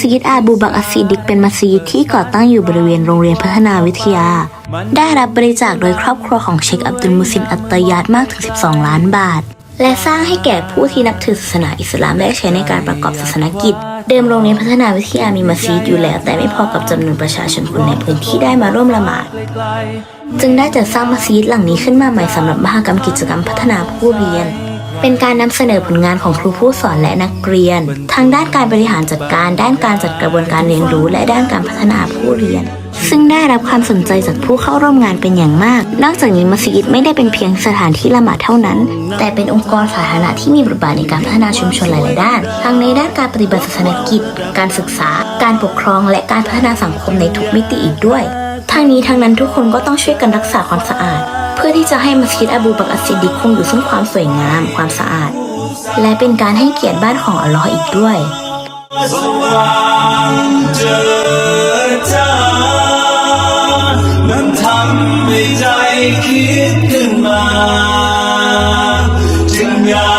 สยิดอาบูบักรอัสซีดิกเป็นมัสยิดที่ก่อตั้งอยู่บริเวณโรงเรียนพัฒนาวิทยา ได้รับบริจาคโดยครอบครัวของเชคอับดุลมุซินอัตตยาดมากถึง 12 ล้านบาท และสร้างให้แก่ผู้ที่นับถือศาสนาอิสลามได้ใช้ในการประกอบศาสนกิจ เดิมโรงเรียนพัฒนาวิทยามีมัสยิดอยู่แล้ว แต่ไม่พอกับจำนวนประชาชนคนในพื้นที่ได้มาร่วมละหมาด จึงได้จัดสร้างมัสยิดหลังนี้ขึ้นมาใหม่สำหรับมหกรรมกิจกรรมพัฒนาผู้เรียน เป็นการนำเสนอผลงานของครูผู้สอนและนักเรียนทั้งด้านการบริหารจัดการ ด้านการจัดกระบวนการเรียนรู้ และด้านการพัฒนาผู้เรียน ซึ่งได้รับความสนใจจากผู้เข้าร่วมงานเป็นอย่างมาก นอกจากนี้มัสยิดไม่ได้เป็นเพียงสถานที่ละหมาดเท่านั้น แต่เป็นองค์กรสาธารณะที่มีบทบาทในการพัฒนาชุมชนหลาย ๆ ด้าน ทั้งในด้านการปฏิบัติศาสนกิจ การศึกษา การปกครอง และการพัฒนาสังคมในทุกมิติอีกด้วย ทั้งนี้ทั้งนั้นทุกคนก็ต้องช่วยกันรักษาความสะอาด เพื่อที่จะให้มัสยิดอบูบักอัสซิดิคงอยู่ซึ่งความสวยงาม ความสะอาด และเป็นการให้เกียรติบ้านของอัลลอฮ์อีกด้วยจึงอยาก